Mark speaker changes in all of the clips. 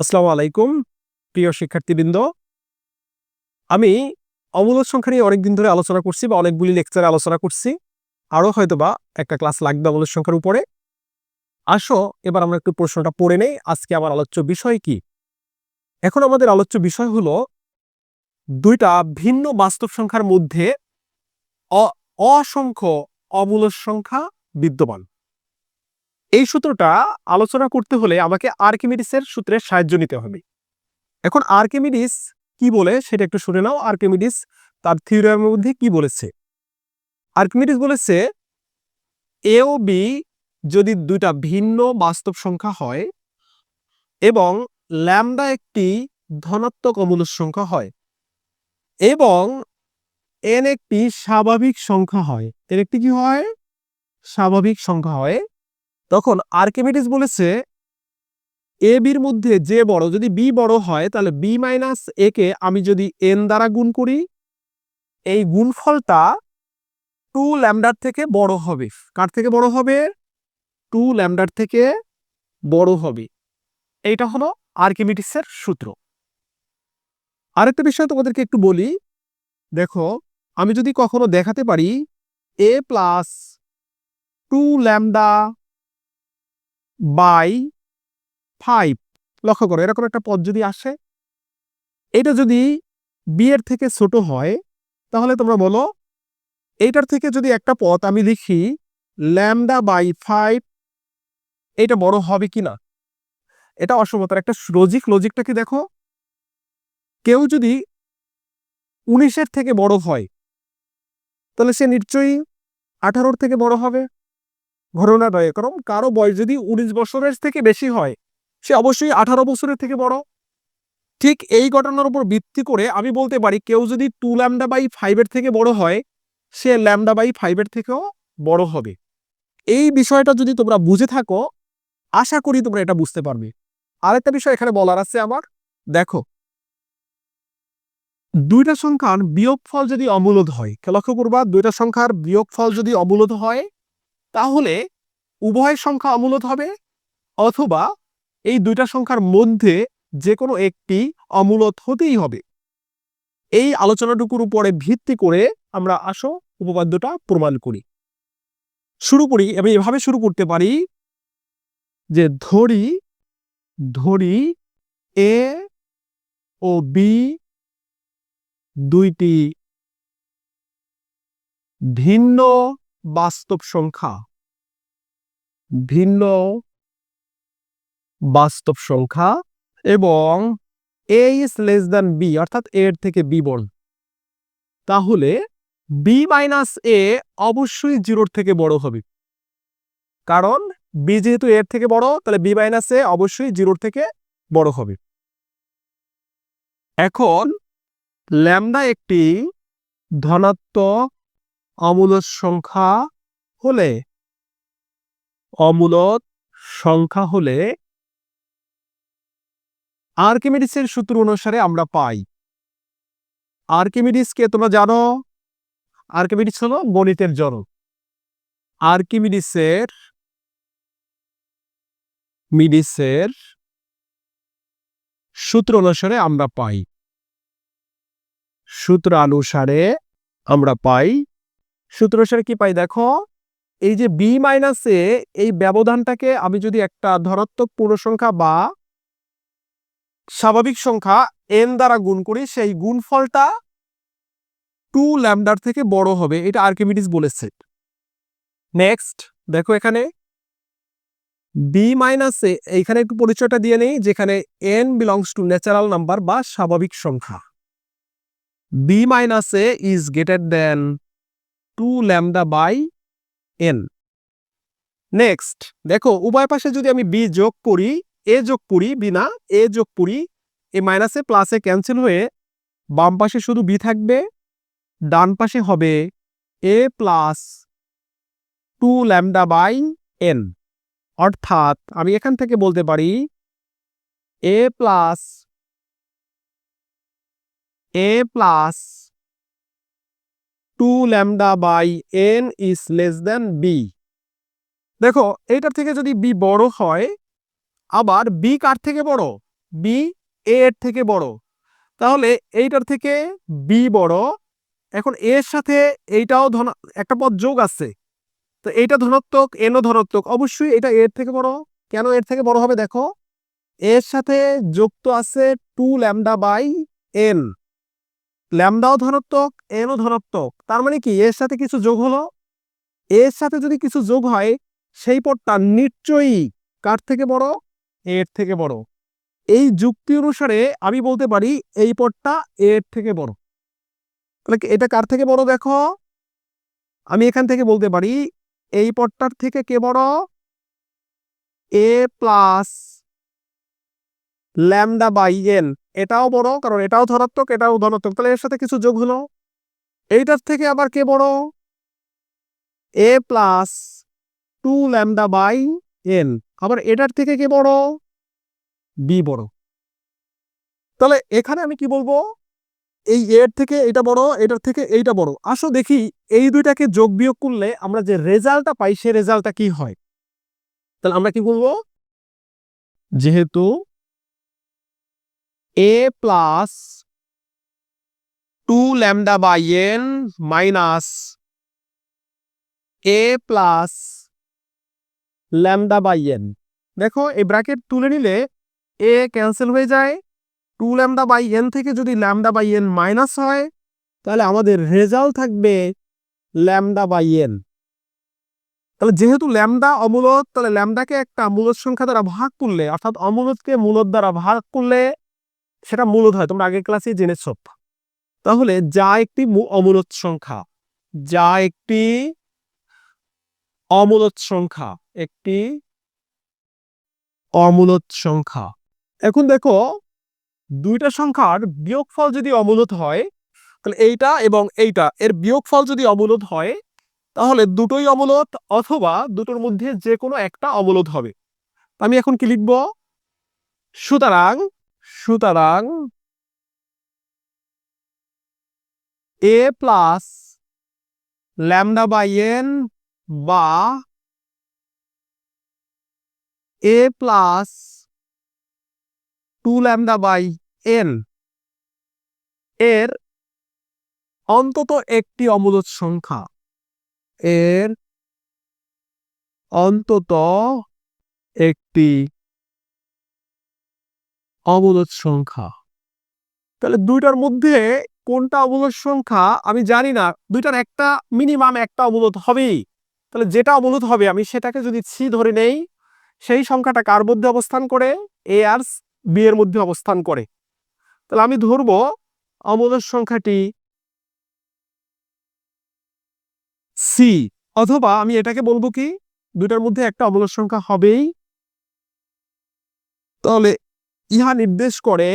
Speaker 1: আসসালামু আলাইকুম, প্রিয় শিক্ষার্থীবৃন্দ। আমি অমূলক সংখ্যা নিয়ে অনেকদিন ধরে আলোচনা করছি বা অনেকগুলি লেকচারে আলোচনা করছি। আরও হয়তোবা একটা ক্লাস লাগবে অমূলক সংখ্যার উপরে। আসো, এবার আমরা একটু প্রশ্নটা পড়ে নেই। আজকে আমার আলোচ্য বিষয় কি? এখন আমাদের আলোচ্য বিষয় হলো দুইটা ভিন্ন বাস্তব সংখ্যার মধ্যে অসংখ্য অমূলক সংখ্যা বিদ্যমান। এই সূত্রটা আলোচনা করতে হলে আমাকে আর্কিমিডিসের সূত্রের সাহায্য নিতে হবে। এখন আর্কিমিডিস কি বলে সেটা একটু শুনে নাও। আর্কিমিডিস তার থিওরিয়ামের মধ্যে কি বলেছে? আর্কিমিডিস বলেছে, এ ও বি যদি দুইটা ভিন্ন বাস্তব সংখ্যা হয় এবং ল্যামডা একটি ধনাত্মক অমূলক সংখ্যা হয় এবং এন একটি স্বাভাবিক সংখ্যা হয়, এর একটি কি হয়? স্বাভাবিক সংখ্যা হয় তখন আর্কিমিডিস বলেছে, এ বির মধ্যে যে বড়, যদি বি বড় হয়, তাহলে বি মাইনাস এ কে আমি যদি এন দ্বারা গুণ করি, এই গুণফলটা টু ল্যামডার থেকে বড় হবে। কার থেকে বড় হবে? টু ল্যামডার থেকে বড় হবে। এইটা হলো আর্কিমিডিসের সূত্র। আরেকটা বিষয় তোমাদেরকে একটু বলি। দেখো, আমি যদি কখনো দেখাতে পারি, a plus two lambda by five. লক্ষ্য করো, এরকম একটা পদ যদি আসে, এটা যদি বি এর থেকে ছোট হয়, তাহলে তোমরা বলো, এইটার থেকে যদি একটা পথ আমি লিখি ল্যামডা বাই ফাইভ এটা বড় হবে কি না? এটা অসমতার একটা লজিক লজিকটা কি দেখো? কেউ যদি উনিশের থেকে বড় হয়, তাহলে সে নিশ্চয়ই আঠারোর থেকে বড় হবে। ঘটনা নয় কারণ কারও বয়স যদি উনিশ বছরের থেকে বেশি হয়, সে অবশ্যই আঠারো বছরের থেকে বড়। ঠিক এই ঘটনার উপর ভিত্তি করে আমি বলতে পারি, কেউ যদি টু ল্যামডা বাই ফাইভের থেকে বড় হয়, সে ল্যামডা বাই ফাইভের থেকেও বড় হবে। এই বিষয়টা যদি তোমরা বুঝে থাকো, আশা করি তোমরা এটা বুঝতে পারবে। আরেকটা বিষয় এখানে বলার আছে আমার। দেখো। দুইটা সংখ্যার বিয়োগফল যদি অমূলদ হয় লক্ষ্য করবা, দুইটা সংখ্যার বিয়োগফল যদি অমূলদ হয় তাহলে উভয় সংখ্যা অমূলদ হবে? অথবা এই দুইটা সংখ্যার মধ্যে যে কোনো একটি অমূলত হতেই হবে। এই আলোচনাটুকুর উপরে ভিত্তি করে আমরা আসো, উপপাদ্যটা প্রমাণ করি। শুরু করি আমি এভাবে শুরু করতে পারি যে ধরি ধরি এ ও বি দুইটি ভিন্ন বাস্তব সংখ্যা। ভিন্ন বাস্তব সংখ্যা এবং a is less than b অর্থাৎ এর থেকে বি বড় তাহলে বি মাইনাস এ অবশ্যই জিরোর থেকে বড় হবে। কারণ বি যেহেতু এর থেকে বড়, তাহলে বি মাইনাস এ অবশ্যই জিরোর থেকে বড় হবে। এখন ল্যামডা একটি ধনাত্মক অমূলক সংখ্যা হলে? অমূলত সংখ্যা হলে? আর্কিমিডিসের সূত্র অনুসারে আমরা পাই। আর্কিমিডিসকে তোমরা জানো? আর্কিমিডিস হলো গণিতের জনক। আর্কিমিডিসের মিডিসের সূত্র অনুসারে আমরা পাই। সূত্র অনুসারে আমরা পাই সূত্র অনুসারে কি পাই? দেখো, এই যে বি মাইনাসে এই ব্যবধানটাকে আমি যদি একটা ধনাত্মক পূর্ণ সংখ্যা বা স্বাভাবিক সংখ্যা এন দ্বারা গুণ করি, সেই গুণফলটা টু ল্যামডার থেকে বড় হবে, এটা আর্কিমিডিস বলেছে। নেক্সট দেখো এখানে বি মাইনাসে এইখানে একটু পরিচয়টা দিয়ে নেই, যেখানে n belongs to natural number বা স্বাভাবিক সংখ্যা। বি মাইনাসে is greater than two lambda by n. Next, দেখো, উভয় পাশে যদি আমি বি যোগ করি, এ যোগ করি বি না, এ যোগ করি, এ মাইনাসে প্লাসে ক্যান্সেল হয়ে বাম পাশে শুধু বি থাকবে, ডান পাশে হবে a plus two lambda by n. অর্থাৎ, আমি এখান থেকে বলতে পারি, a plus a plus two lambda by n is less than b. দেখো, এইটার থেকে যদি বি বড় হয়, আবার বি কার থেকে বড়? বি এ এর থেকে বড়। তাহলে এইটার থেকে বি বড়। এখন এর সাথে এইটাও ধন, একটা পদ যোগ আছে। তো এইটা ধনাত্মক, এনও ধনাত্মক। অবশ্যই এটা এর থেকে বড়। কেন এর থেকে বড় হবে দেখো? এর সাথে যুক্ত আছে টু ল্যামডা বাই এন। ল্যামডাও ধনাত্মক এনও ধনাত্মক। তার মানে কি? এর সাথে কিছু যোগ হলো? এর সাথে যদি কিছু যোগ হয়, সেই পদটা নিশ্চয়ই কার থেকে বড়? এর থেকে বড়। এই যুক্তি অনুসারে আমি বলতে পারি এই পদটা এর থেকে বড়। তাহলে এটা কার থেকে বড় দেখো? আমি এখান থেকে বলতে পারি এই পদটার থেকে কে বড়? A plus lambda by n এটাও বড়, কারণ এটাও ধনাত্মক এটাও ধনাত্মক। তাহলে এর সাথে কিছু যোগ হলো? এইটার থেকে আবার কে বড়? A plus two lambda by n আবার এটার থেকে কে বড়? বি বড়। তাহলে এখানে আমি কি বলব? এই এর থেকে এটা বড়, এটার থেকে এইটা বড়। আসো দেখি এই দুইটাকে যোগ বিয়োগ করলে আমরা যে রেজাল্টটা পাই সে রেজাল্টটা কি হয়? তাহলে আমরা কি বলব? যেহেতু a plus two lambda by n minus a plus lambda by n দেখো, এই ব্র্যাকেট তুলে নিলে এ ক্যান্সেল হয়ে যায়। টু ল্যামডা বাই এন থেকে যদি ল্যামডা বাই এন মাইনাস হয়, তাহলে আমাদের রেজাল্ট থাকবে ল্যামডা বাই এন তাহলে যেহেতু ল্যামডা অমূলত তাহলে ল্যামডাকে একটা মূলত সংখ্যা দ্বারা ভাগ করলে, অর্থাৎ অমূলতকে মূলত দ্বারা ভাগ করলে সেটা মূলত হয়। তোমরা আগের ক্লাসে জেনেছ। তাহলে যা একটি অমূলত সংখ্যা, যা একটি অমূলত সংখ্যা, একটি অমূলত সংখ্যা। এখন দেখো, দুইটা সংখ্যার বিয়োগফল যদি অমূলত হয়, তাহলে এইটা এবং এইটা, এর বিয়োগফল যদি অমূলত হয়, তাহলে দুটোই অমূলত অথবা দুটোর মধ্যে যে কোনো একটা অমূলত হবে। আমি এখন কি লিখব? সুতরাং সুতরাং a plus lambda by n বা a plus two lambda by n এর অন্তত একটি অমূলত সংখ্যা। এর অন্তত একটি অমূলত সংখ্যা। তাহলে দুইটার মধ্যে কোনটা অমূলত সংখ্যা আমি জানি না। দুইটার একটা মিনিমাম একটা অমূলত হবেই। তাহলে যেটা অমূলত হবে, আমি সেটাকে যদি সি ধরে নেই, সেই সংখ্যাটা কার মধ্যে অবস্থান করে? এ আর বি এর মধ্যে অবস্থান করে। তাহলে আমি ধরবো অমূলত সংখ্যাটি সি অথবা আমি এটাকে বলব কি, দুইটার মধ্যে একটা অমূলত সংখ্যা হবেই। তাহলে ইহা নির্দেশ করে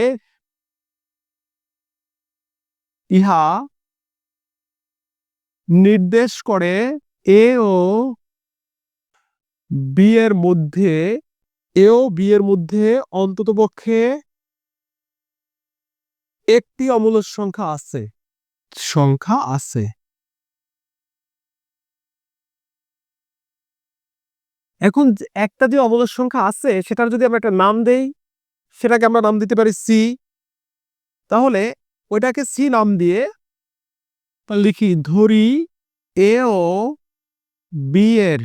Speaker 1: ইহা নির্দেশ করে এ ও বি এর মধ্যে, এ ও বি এর মধ্যে অন্ততপক্ষে একটি অমূলত সংখ্যা আছে। সংখ্যা আছে। এখন একটা যে অমূলত সংখ্যা আছে, সেটার যদি আমরা একটা নাম দেই, সেটাকে আমরা নাম দিতে পারি সি, তাহলে ওইটাকে সি নাম দিয়ে লিখি ধরি এ ও বি এর।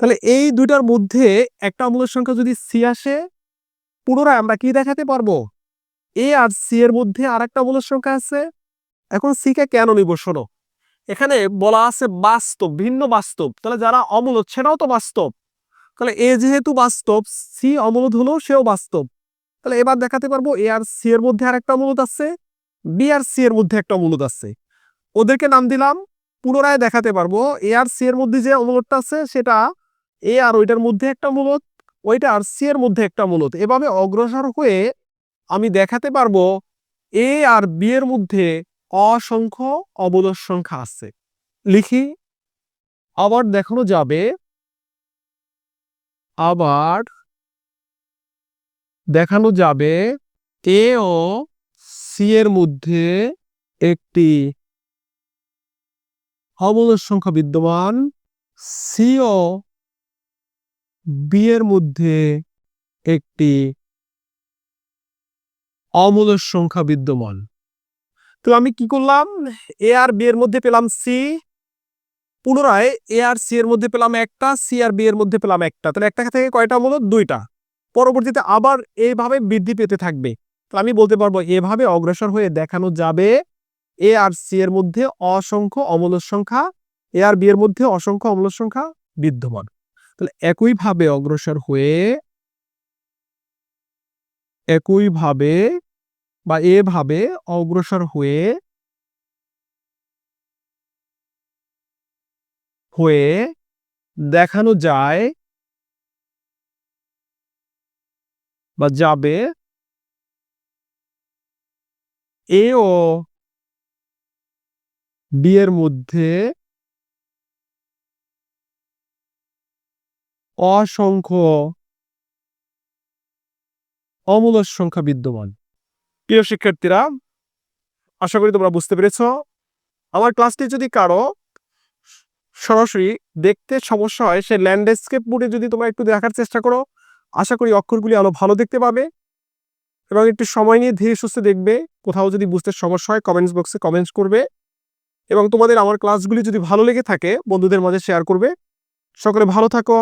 Speaker 1: তাহলে এই দুইটার মধ্যে একটা অমূলত সংখ্যা যদি সি আসে, পুনরায় আমরা কি দেখাতে পারব? এ আর সি এর মধ্যে আর একটা অমূলত সংখ্যা আছে। এখন সি কে কেন নিব শোনো? এখানে বলা আছে বাস্তব, ভিন্ন বাস্তব। তাহলে যারা অমূলত সেটাও তো বাস্তব। তাহলে এ যেহেতু বাস্তব, সি অমূলত হলেও সেও বাস্তব। তাহলে এবার দেখাতে পারব এ আর সি এর মধ্যে আর একটা অমূলত আছে। বি আর সি এর মধ্যে একটা অমূলত আছে। ওদেরকে নাম দিলাম, পুনরায় দেখাতে পারব। এ আর সি এর মধ্যে যে অমূলতটা আছে, সেটা এ আর ওইটার মধ্যে একটা মূলত ওইটা আর সি এর মধ্যে একটা মূলত এভাবে অগ্রসর হয়ে আমি দেখাতে পারব এ আর বি এর মধ্যে অসংখ্য অবলস সংখ্যা আছে। লিখি, আবার দেখানো যাবে। আবার দেখানো যাবে এ ও সি এর মধ্যে একটি অবলস সংখ্যা বিদ্যমান। সি ও বি এর মধ্যে একটি অমূলক সংখ্যা বিদ্যমান। তো আমি কি করলাম? এ আর বি এর মধ্যে পেলাম সি পুনরায় এ আর সি এর মধ্যে পেলাম একটা সি আর বি এর মধ্যে পেলাম একটা। তাহলে একটা থেকে কয়টা হলো? দুইটা। পরবর্তীতে আবার এইভাবে বৃদ্ধি পেতে থাকবে। তাহলে আমি বলতে পারব, এভাবে অগ্রসর হয়ে দেখানো যাবে এ আর সি এর মধ্যে অসংখ্য অমূলক সংখ্যা এ আর বি এর মধ্যে অসংখ্য অমল সংখ্যা বিদ্যমান। তাহলে একইভাবে অগ্রসর হয়ে একইভাবে বা এভাবে অগ্রসর হয়ে হয়ে দেখানো যায় বা যাবে এ ও বি এর মধ্যে অসংখ্য অমূলক সংখ্যা বিদ্যমান। প্রিয় শিক্ষার্থীরা, আশা করি তোমরা বুঝতে পেরেছ। আমার ক্লাসটি যদি কারও সরাসরি দেখতে সমস্যা হয়, সে ল্যান্ডস্কেপ মোডে যদি তোমরা একটু দেখার চেষ্টা করো, আশা করি অক্ষরগুলি আলো ভালো দেখতে পাবে। এবং একটু সময় নিয়ে ধীরে সুস্থে দেখবে, কোথাও যদি বুঝতে সমস্যা হয় কমেন্টস বক্সে কমেন্টস করবে এবং তোমাদের আমার ক্লাসগুলি যদি ভালো লেগে থাকে, বন্ধুদের মাঝে শেয়ার করবে। সকলে ভালো থাকো,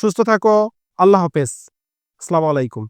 Speaker 1: সুস্থ থাকো, আল্লাহ হাফেজ। আসসালামু আলাইকুম।